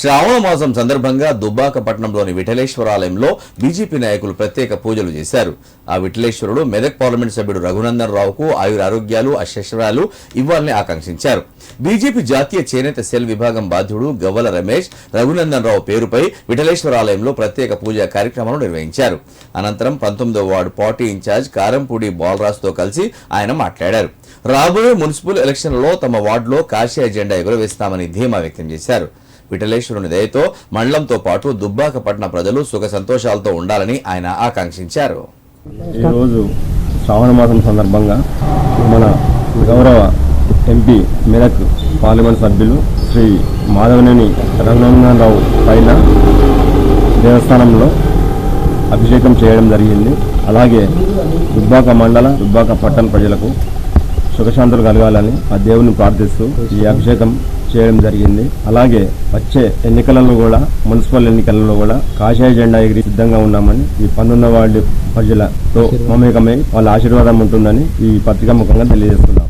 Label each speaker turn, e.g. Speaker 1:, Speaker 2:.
Speaker 1: శ్రావణ మాసం సందర్భంగా దుబ్బాక పట్టణంలోని విఠలేశ్వరాలయంలో బీజేపీ నాయకులు ప్రత్యేక పూజలు చేశారు. ఆ విఠలేశ్వరుడు మెదక్ పార్లమెంట్ సభ్యుడు రఘునందన్ రావుకు ఆయుర ఆరోగ్యాలు అశస్రాలు ఇవ్వాలని ఆకాంక్షించారు. బీజేపీ జాతీయ చేనేత సెల్ విభాగం బాధ్యుడు గవ్వల రమేష్ రఘునందన్ రావు పేరుపై విఠలేశ్వరాలయంలో ప్రత్యేక పూజా కార్యక్రమాలు నిర్వహించారు. అనంతరం పంతొమ్మిదవ వార్డు పార్టీ ఇన్ఛార్జ్ కారంపూడి బాలరాజుతో కలిసి ఆయన మాట్లాడారు. రాబోయే మున్సిపల్ ఎలక్షన్లలో తమ వార్డులో కాషాయ జెండా ఎగురవేస్తామని ధీమా వ్యక్తం చేశారు. విఠలేశ్వరుని దయతో మండలంతో పాటు దుబ్బాక పట్టణ ప్రజలు సుఖ సంతోషాలతో ఉండాలని ఆయన ఆకాంక్షించారు.
Speaker 2: ఈరోజు శ్రావణ మాసం సందర్భంగా మన గౌరవ ఎంపీ మెదక్ పార్లమెంట్ సభ్యులు శ్రీ మాధవనేని రఘునందనరావు పైన దేవస్థానంలో అభిషేకం చేయడం జరిగింది. అలాగే దుబ్బాక మండల దుబ్బాక పట్టణ ప్రజలకు సుఖశాంతులు కలగాలని ఆ దేవుని ప్రార్థిస్తూ ఈ అభిషేకం చేయడం జరిగింది. అలాగే వచ్చే ఎన్నికలలో కూడా మున్సిపల్ ఎన్నికలలో కూడా కాషాయ జెండా ఎగిరి సిద్ధంగా ఉన్నామని ఈ పన్నున్న వార్డు ప్రజలతో మమేకమై వాళ్ళ ఆశీర్వాదం ఉంటుందని ఈ పత్రికా ముఖంగా తెలియజేస్తున్నారు